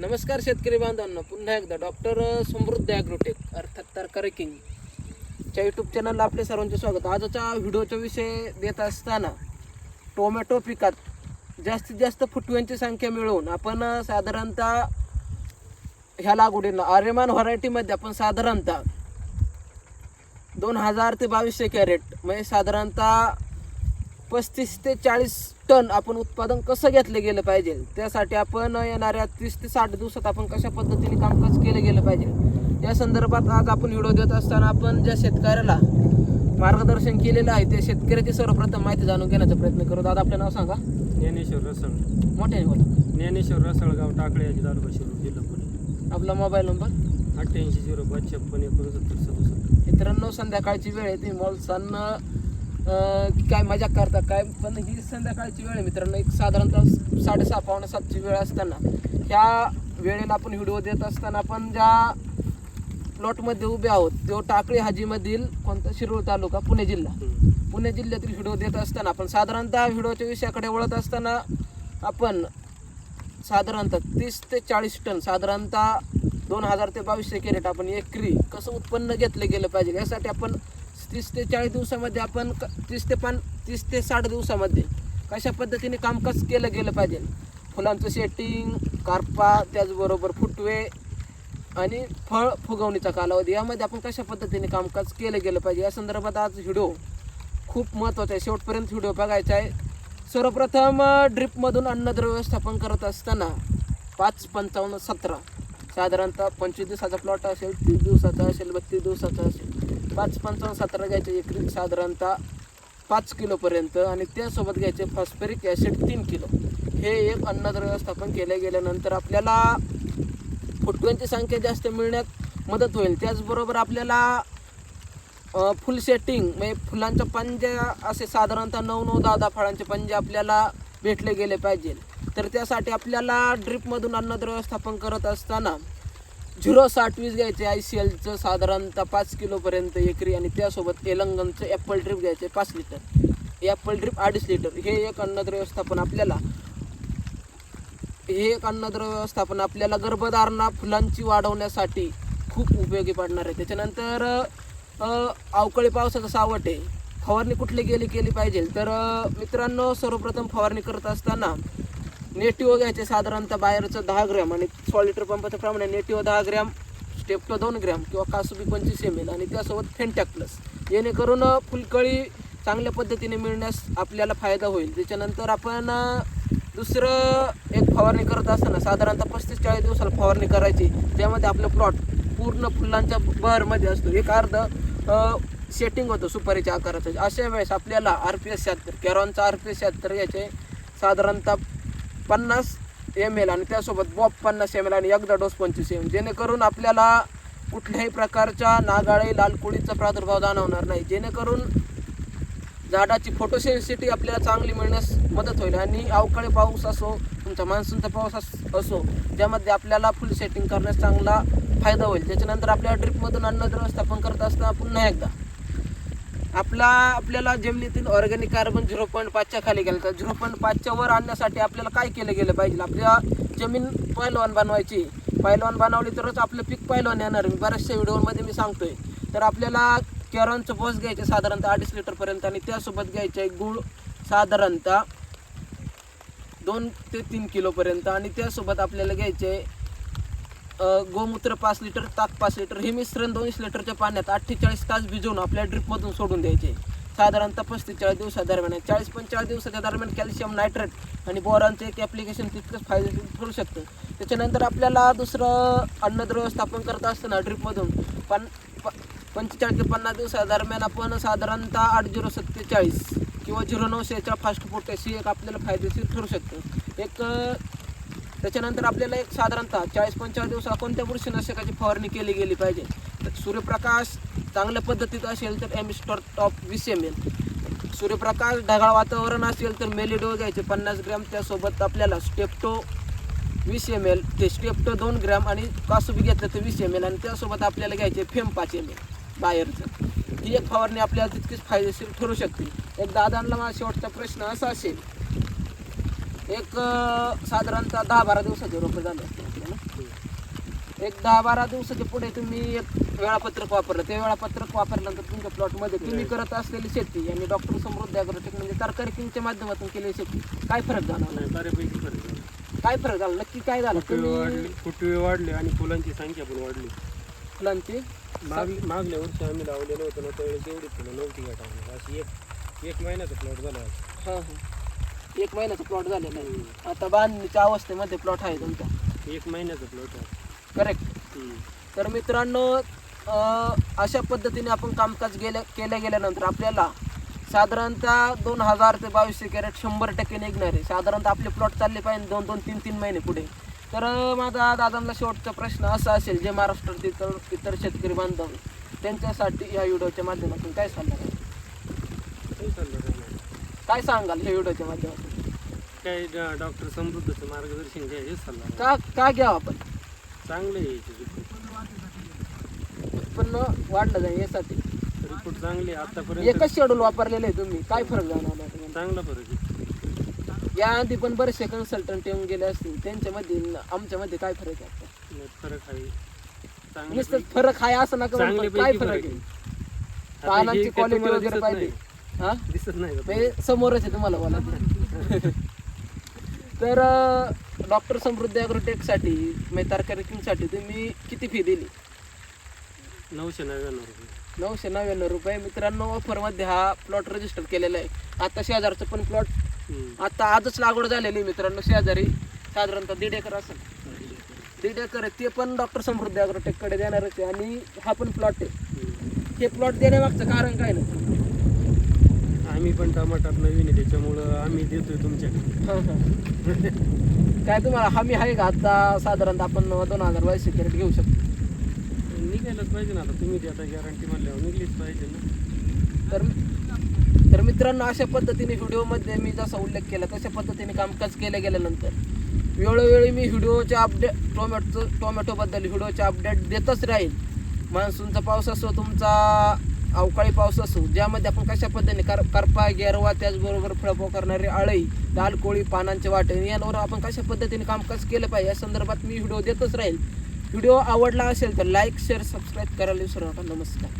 नमस्कार शेतकरी बांधवांना. पुन्हा एकदा डॉक्टर समृद्ध ॲग्रोटेक अर्थात तरकारी किंग च्या यूट्यूब चॅनलला आपले सर्वांचे स्वागत. आजच्या व्हिडिओचा विषय देत असताना टोमॅटो पिकात जास्तीत जास्त फुटव्यांची संख्या मिळवून आपण साधारणतः ह्या लागवडीला आर्यमान व्हरायटीमध्ये आपण साधारणतः दोन हजार ते बावीसशे कॅरेट म्हणजे साधारणतः पस्तीस ते चाळीस टन आपण उत्पादन कसं घेतलं गेलं पाहिजे? त्यासाठी आपण येणाऱ्या तीस ते साठ दिवसात आपण कशा पद्धतीने कामकाज केलं गेलं पाहिजे? या संदर्भात आज आपण व्हिडिओ देत असताना आपण ज्या शेतकऱ्याला मार्गदर्शन केलेलं आहे त्या शेतकऱ्याची सर्वप्रथम माहिती जाणून घेण्याचा प्रयत्न करू. दादा आपलं नाव सांगा. ज्ञानेश्वर रसळ. मोठ्याने बोला. ज्ञानेश्वर रसळगाव टाकळे याची तालुका शिरूर जिल्हा पुणे. आपला मोबाईल नंबर? अठ्ठ्याऐंशी झिरो पाच छप्पन एकोणसत्तर सदुसष्ट. मित्रांनो संध्याकाळची वेळ आहे. तुम्ही मॉलसांना काय मजा करता काय पण ही संध्याकाळची वेळ आहे मित्रांनो. एक साधारणतः साडेसहा पावणे सातची वेळ असताना. ह्या वेळेला आपण व्हिडिओ देत असताना आपण ज्या प्लॉटमध्ये उभे आहोत तो टाकळी हाजीमधील कोणता? शिरूर तालुका पुणे जिल्हा. पुणे जिल्ह्यातील व्हिडिओ देत असताना आपण साधारणतः व्हिडिओच्या विषयाकडे वळत असताना आपण साधारणतः तीस ते चाळीस टन साधारणतः दोन हजार ते बावीसशे कॅरेट आपण एकरी कसं उत्पन्न घेतलं गेलं पाहिजे यासाठी आपण तीस ते चाळीस दिवसामध्ये आपण क- तीस ते पान तीस ते साठ दिवसामध्ये कशा पद्धतीने कामकाज केलं गेलं पाहिजे? फुलांचं सेटिंग कारपा त्याचबरोबर फुटवे आणि फळ फुगवणीचा कालावधी. यामध्ये आपण कशा पद्धतीने कामकाज केलं गेलं पाहिजे? या संदर्भात आज व्हिडिओ खूप महत्त्वाचा आहे. शेवटपर्यंत व्हिडिओ बघायचा आहे. सर्वप्रथम ड्रिपमधून अन्नद्रव्य व्यवस्थापन करत असताना पाच पंचावन्न सतरा. साधारणतः पंचवीस दिवसाचा प्लॉट असेल तीस दिवसाचा असेल बत्तीस दिवसाचा असेल. पाच पंचावन्न सतरा घ्यायचे एकरी साधारणतः पाच किलोपर्यंत आणि त्यासोबत घ्यायचे फॉस्फरिक ॲसिड तीन किलो. हे एक अन्नद्रव्य व्यवस्थापन केलं गेल्यानंतर आपल्याला फुटव्यांची संख्या जास्त मिळण्यात मदत होईल. त्याचबरोबर आपल्याला फुल सेटिंग म्हणजे फुलांच्या पंज्या असे साधारणतः नऊ नऊ दहा दहा फळांचे पंजे आपल्याला भेटले गेले पाहिजे. तर त्यासाठी आपल्याला ड्रिपमधून अन्नद्रव्य व्यवस्थापन करत असताना झिरो साठ वीस घ्यायचे आय सी एलचं साधारणतः पाच किलोपर्यंत एकरी आणि त्यासोबत तेलंगणचं ॲपल ड्रिप घ्यायचे पाच लिटर. ॲपल ड्रिप अडीच लिटर. हे एक अन्नद्र व्यवस्थापन आपल्याला हे एक अन्नद्रव्य व्यवस्थापन आपल्याला गर्भधारणा फुलांची वाढवण्यासाठी खूप उपयोगी पडणार आहे. त्याच्यानंतर अवकाळी पावसाचं सावट आहे. फवारणी कुठली गेली केली पाहिजे. तर मित्रांनो सर्वप्रथम फवारणी करत असताना नेटिव्ह घ्यायचे साधारणतः बाहेरचं दहा ग्रॅम आणि सॉलिटर लिटर प्रमाण प्रमाणे नेटिव्ह दहा ग्रॅम स्टेपटो दोन ग्रॅम किंवा कासुबी पंचवीस एम एल आणि त्यासोबत फेंटॅक प्लस जेणेकरून फुलकळी चांगल्या पद्धतीने मिळण्यास आपल्याला फायदा होईल. त्याच्यानंतर आपण दुसरं एक फवारणी करत असताना साधारणतः पस्तीस चाळीस दिवसाला फवारणी करायची ज्यामध्ये आपलं प्लॉट पूर्ण फुलांच्या बहरमध्ये असतो. एक अर्ध सेटिंग होतं सुपारीच्या आकाराचं. अशा वेळेस आपल्याला आर पी एस शहात्तर कॅरॉनचा आर पी एस शहात्तर याचे साधारणतः पन्नास एम एल आणि त्यासोबत बॉब पन्नास एम एल आणि एकदा डोस पंचवीस एम जेणेकरून आपल्याला कुठल्याही प्रकारच्या नागाळे लाल कोळीचा प्रादुर्भाव जाणवणार नाही. जेणेकरून झाडाची फोटोसेन्सिटी आपल्याला चांगली मिळण्यास मदत होईल. आणि अवकाळी पाऊस असो तुमचा मान्सूनचा पाऊस अस- असो ज्यामध्ये आपल्याला फुल सेटिंग करण्यास चांगला फायदा होईल. त्याच्यानंतर आपल्या ड्रिपमधून अन्न व्यवस्थापन करत असताना पुन्हा एकदा आपला आपल्याला जमिनीतील ऑर्गॅनिक कार्बन झिरो पॉईंट पाचच्या खाली गेलं. तर झिरो पॉईंट पाचच्या वर आणण्यासाठी आपल्याला काय केलं गेलं पाहिजे? आपल्या जमीन पैलवान बनवायची. पैलवान बनवली तरच आपलं पीक पैलवान येणार मी बऱ्याचशा व्हिडिओमध्ये मी सांगतोय. तर आपल्याला कॅरॉनचं बॉस घ्यायचे साधारणतः अडीच लिटरपर्यंत आणि त्यासोबत घ्यायचे गुळ साधारणतः दोन ते तीन किलोपर्यंत आणि त्यासोबत आपल्याला घ्यायचे आहे गोमूत्र पाच लिटर ताक पाच लिटर हे मिश्रण दोनशे लिटरच्या पाण्यात अठ्ठेचाळीस तास भिजवून आपल्या ड्रिपमधून सोडून द्यायचे. साधारणतः पस्तीस चाळीस दिवसादरम्यान चाळीस पंचेचाळीस दिवसाच्या दरम्यान कॅल्शियम नायट्रेट आणि बोरांचं एक ॲप्लिकेशन तितकंच फायदेशीर ठरू शकतं. त्याच्यानंतर आपल्याला दुसरं अन्नद्रव्य व्यवस्थापन करत असताना ड्रिपमधून पण प- पंचेचाळीस ते पन्नास दिवसादरम्यान आपण साधारणतः आठ झिरो सत्तेचाळीस किंवा झिरो नऊशेच्या फास्ट पोटॅश ही एक आपल्याला फायदेशीर ठरू शकतं. एक त्याच्यानंतर आपल्याला एक साधारणतः चाळीस पंचाळीस दिवसाला कोणत्या बुरशीनाशकाची फवारणी केली गेली पाहिजे? तर सूर्यप्रकाश चांगल्या पद्धतीत असेल तर एमिस्टॉर टॉप वीस एम एल सूर्यप्रकाश ढगाळ वातावरण असेल तर मेलिडो घ्यायचे पन्नास ग्रॅम त्यासोबत आपल्याला स्टेप्टो वीस एम एल ते स्टेप्टो दोन ग्रॅम आणि कासुबी घेतलं तर वीस एम एल आणि त्यासोबत आपल्याला घ्यायचे फेम पाच एम एल बाहेरचं. ही एक फवारणी आपल्याला तितकीच फायदेशीर ठरू शकते. एक दादांना माझा शेवटचा प्रश्न असा असेल एक साधारणतः दहा बारा दिवसाचे रोपं झाले. असते एक दहा बारा दिवसाच्या पुढे तुम्ही एक वेळापत्रक वापरलं. ते वेळापत्रक वापरल्यानंतर तुमच्या प्लॉटमध्ये तुम्ही करत असलेली शेती आणि डॉक्टर समृद्धी अग्रोटेक म्हणजे तरकारी किंगच्या माध्यमातून केलेली शेती काय फरक बऱ्यापैकी फरक झाला. काय फरक झाला नक्की काय झालं? फुटवे वाढले फुटवे वाढले आणि फुलांची संख्या पण वाढली. फुलांची? मागल्या मागल्या वर्षी आम्ही लावलेलं होतं ना त्यावेळेस एवढी फुलं नव्हती गाठा अशी एक एक महिन्याचा प्लॉट झाला. हा हा. एक महिन्याचा प्लॉट झालेला आहे. आता बांधणीच्या अवस्थेमध्ये प्लॉट आहे तुमचा. एक महिन्याचा प्लॉट आहे. करेक्ट तर मित्रांनो अं, अशा पद्धतीने आपण कामकाज गेल्या केल्या गेल्यानंतर आपल्याला साधारणतः दोन हजार ते बावीसशे कॅरेट शंभर टक्के निघणार आहे. साधारणतः आपले प्लॉट चालले पाहिजे दोन दोन तीन तीन महिने पुढे. तर अं, माझा दादांना शेवटचा प्रश्न असा असेल जे महाराष्ट्रातील इतर इतर शेतकरी बांधव त्यांच्यासाठी या व्हिडिओच्या माध्यमातून काय सांगणार आहे? काही चाललं. काय सांगाल या व्हिडिओच्या माध्यमातून? काय डॉ- डॉक्टर समृद्धचं मार्गदर्शन घ्या हेच सल्ला. का का घ्यावं आपण? चांगले आहे याचे रिपोर्ट उत्पन्न वाढलं जाईल यासाठी. रिपोर्ट चांगले आहे. आतापर्यंत एकच शेड्यूल वापरलेलं आहे तुम्ही. काय फरक जाणवला तुम्हाला? चांगला फरक आहे. या आधी पण बरेचसे कन्सल्टंट येऊन गेले असतील. त्यांच्यामध्ये न आमच्यामध्ये काय फरक आहे आता? नाही, फरक आहे. चांगले नुसतं फरक आहे असं नका म्हणू, काय फरक फरक आहे? आहे. पानांची आता हे क्वालिटी तुम्हाला वगैरे दिसत पाहिजे. नाही. हा? दिसत नाही का? म्हणजे समोरच आहे तुम्हाला बोला तर डॉक्टर समृद्धी ॲग्रोटेकसाठी म्हणजे तरकारी किंगसाठी तुम्ही किती फी दिली? नऊशे नव्याण्णव रुपये. नऊशे नव्याण्णव रुपये. मित्रांनो ऑफरमध्ये हा प्लॉट रजिस्टर केलेला आहे. आता शेजारचं पण प्लॉट हम्म. आता आजच लागवड झालेली आहे मित्रांनो शेजारी. साधारणतः दीड एकर असेल. दीड एकर आहे. ते पण डॉक्टर समृद्धी ॲग्रोटेककडे देणारच आहे. आणि हा पण प्लॉट आहे. हम्म. हे प्लॉट देण्यामागचं कारण काय नाही आम्ही पण टमाटर नवीन आहे त्याच्यामुळं आम्ही देतोय तुमच्याकडे. काय तुम्हाला हमी आहे का? आता साधारणतः आपण दोन हजार बावीस कॅरेट घेऊ शकतो. निघायलाच पाहिजे ना आता तुम्ही देता गॅरंटी म्हणल्यावर निघलीच पाहिजे ना. तर तर मित्रांनो अशा पद्धतीने व्हिडिओमध्ये मी जसा उल्लेख केला तशा पद्धतीने कामकाज केलं गेल्यानंतर वेळोवेळी मी व्हिडिओचे अपडेट टोमॅटो टोमॅटोबद्दल व्हिडिओचे अपडेट देतच राहील मान्सूनचा पाऊस असो तुमचा अवकाळी पाऊस असो ज्यामध्ये आपण कशा पद्धतीने कर करपा गेरवा त्याचबरोबर फळफो करणारे आळई लाल कोळी पानांचे वाटे यांवर आपण कशा पद्धतीने कामकाज केलं पाहिजे या संदर्भात मी व्हिडिओ देतच राहील. व्हिडिओ आवडला असेल तर लाईक शेअर सबस्क्राईब करायला विसरू नका. नमस्कार.